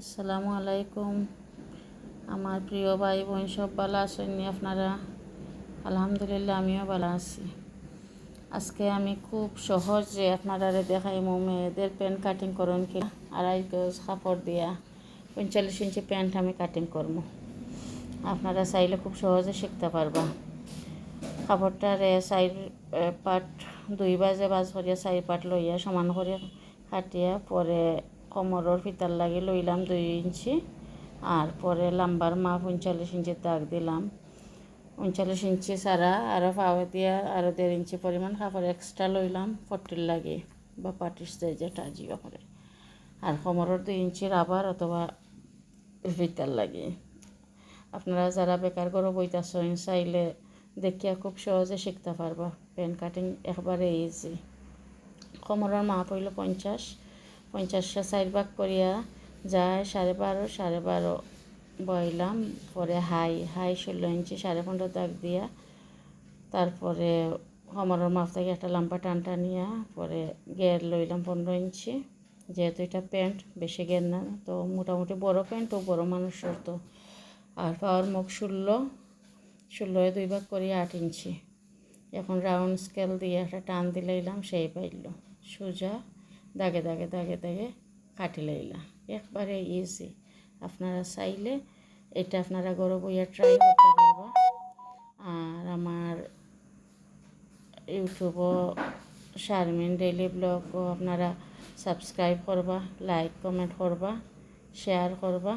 আসসালামু আলাইকুম। আমার প্রিয় ভাই বোন সব ভালো আসেননি আপনারা? আলহামদুলিল্লাহ, আমিও ভালো আছি। আজকে আমি খুব সহজে আপনারা দেখাই মেয়েদের প্যান্ট কাটিং করুন কি আড়াই গজ কাপড় দিয়া পঁয়তাল্লিশ ইঞ্চি প্যান্ট আমি কাটিং করব। আপনারা চাইলে খুব সহজে শিখতে পারবা। কাপড়টারে সাইড পাট, দুই বাজে বাজ করিয়া চারি পাট লইয়া সমান করে কাটিয়া পরে কোমরের ফিতার লাগি লইলাম দুই ইঞ্চি। আর পরে লাম্বার মাপ উনচল্লিশ ইঞ্চি দাগ দিলাম। উনচল্লিশ ইঞ্চি সারা আরও পাওয়া দিয়া আরও দেড় ইঞ্চি পরিমাণ কাপড় এক্সট্রা লইলাম ফটির লাগে বা পাটির স্টেজে টাজিও করে। আর কোমরের দুই ইঞ্চি রাবার অথবা ফিতার লাগে আপনারা যারা বেকার করে বইতাছেন, চাইলে দেখিয়া খুব সহজে শিখতে পারবা। পেন কাটিং একবারে ইজি কোমরের মাপ হইল পঞ্চাশ। পঞ্চাশটা চার ভাগ করিয়া যায় সাড়ে বারো সাড়ে বারো বইলাম, পরে হাই হাই ষোলো ইঞ্চি, সাড়ে পনেরো দাগ দিয়া, তারপরে কোমরের মাপ থেকে একটা লাম্বা টান টানিয়া পরে গের লইলাম পনেরো ইঞ্চি। যেহেতু এটা প্যান্ট, বেশি গের না, তো মোটামুটি বড় প্যান্ট ও বড় মানুষের তো। আর পাওয়ার মুখ ষোলো ষোলোয় দুই ভাগ করি আট ইঞ্চি। এখন রাউন্ড স্কেল দিয়ে একটা টান দিলাইলাম, সেই পাইল। সোজা দাগে দাগে দাগে দাগে কাটি লইলাম একবারে ইজি আপনারা চাইলে এটা আপনারা গরু বইয়া ট্রাই করতে পারবা। আর আমার ইউটিউবও শারমিন ডেইলি ব্লগও আপনারা সাবস্ক্রাইব করবা লাইক কমেন্ট করবা শেয়ার করবা।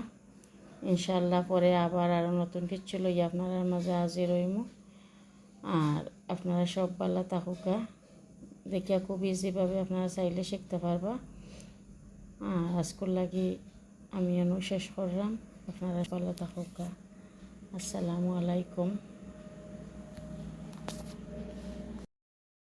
ইনশাল্লাহ পরে আবার আরও নতুন কিছু লই আপনার মাঝে হাজির হইমু। আর আপনারা সব পাল্লা থাকুকা দেখিয়া খুব ইজিভাবে আপনারা চাইলে শিখতে পারবা। আর আজকুর লাগি আমি এনু শেষ করলাম। আপনারা পাল্লা থাকুক। আসসালামু আলাইকুম।